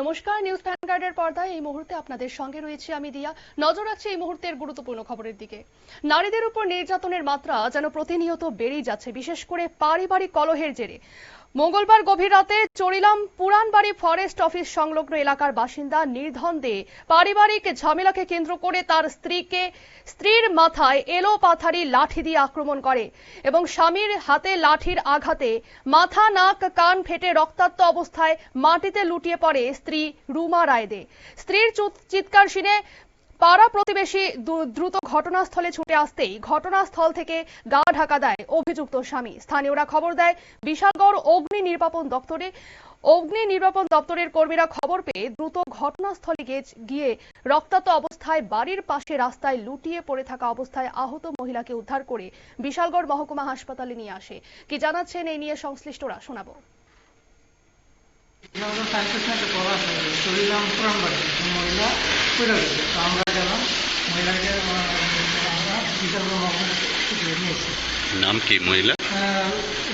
নমস্কার নিউজ স্ট্যান্ডার্ডের পর্দায় এই মুহূর্তে আপনাদের সঙ্গে রয়েছে আমি দিয়া। নজর রাখছি এই মুহূর্তের গুরুত্বপূর্ণ খবরের দিকে। নারীদের উপর নির্যাতনের মাত্রা যেন প্রতিনিয়ত বেড়েই যাচ্ছে, বিশেষ করে পারিবারিক কলহের জেরে। মঙ্গলবার গভীর রাতে চড়িলাম পুরানবাড়ি ফরেস্ট অফিস সংলগ্ন এলাকার বাসিন্দা নির্ধন দে পারিবারিক ঝামেলাকে কেন্দ্র করে তার স্ত্রীকে স্ত্রীর মাথায় এলো পাথারি লাঠি দিয়ে আক্রমণ করে এবং স্বামীর হাতে লাঠির আঘাতে মাথা, নাক, কান ফেটে রক্তাক্ত অবস্থায় মাটিতে লুটিয়ে পড়ে স্ত্রী রুমা রায়দে। স্ত্রীর চিৎকার শুনে পাড়া প্রতিবেশী দ্রুত ঘটনাস্থলে ছুটে আসতেই ঘটনাস্থল থেকে গা ঢাকা দেয় অভিযুক্ত স্বামী। স্থানীয়রা খবর দেয়, বিশালগড় অগ্নি নির্বাপন দপ্তরে অগ্নি নির্বাপন দপ্তরের কর্মীরা খবর পেয়ে দ্রুত ঘটনাস্থলে গিয়ে- রক্তাক্ত অবস্থায় বাড়ির পাশে রাস্তায় লুটিয়ে পড়ে থাকা অবস্থায় আহত মহিলাকে উদ্ধার করে বিশালগড় মহকুমা হাসপাতালে নিয়ে আসে। কি জানাচ্ছেন এই নিয়ে সংশ্লিষ্টরা, শোনাবো। সাহিত্য সাথে বলা আছে চুরিলাম পুরান বাড়ি মহিলা পড়ে গেছে তো আমরা গেলাম মহিলাকে আমরা বিশাল নিয়েছি নাম কি মহিলা?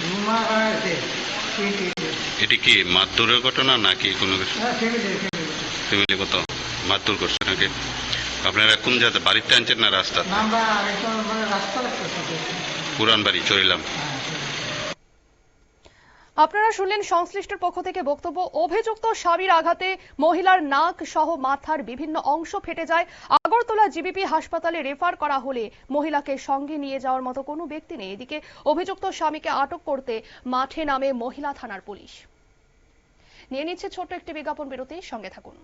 রুমা রায় দে এটি কি মারধরের ঘটনা নাকি কোনো কিছু? ফ্যামিলি ফ্যামিলিগত মারধর করছে নাকি? আপনারা কোন জায়গাতে বাড়িতে আনছেন না রাস্তা মানে রাস্তা পুরান বাড়ি চড়িলাম আপনারা শুনলেন সংশ্লিষ্টের পক্ষ থেকে বক্তব্য। অভিযুক্ত স্বামীর আঘাতে মহিলার নাক সহ মাথার বিভিন্ন অংশ ফেটে যায়। আগরতলা জিবিপি হাসপাতালে রেফার করা হলে মহিলাকে সঙ্গে নিয়ে যাওয়ার মতো কোনো ব্যক্তি নেই। এদিকে অভিযুক্ত স্বামীকে আটক করতে মাঠে নামে মহিলা থানার পুলিশ। নিয়ে নিচ্ছে ছোট্ট একটি বিজ্ঞাপন বিরতি। সঙ্গে থাকুন।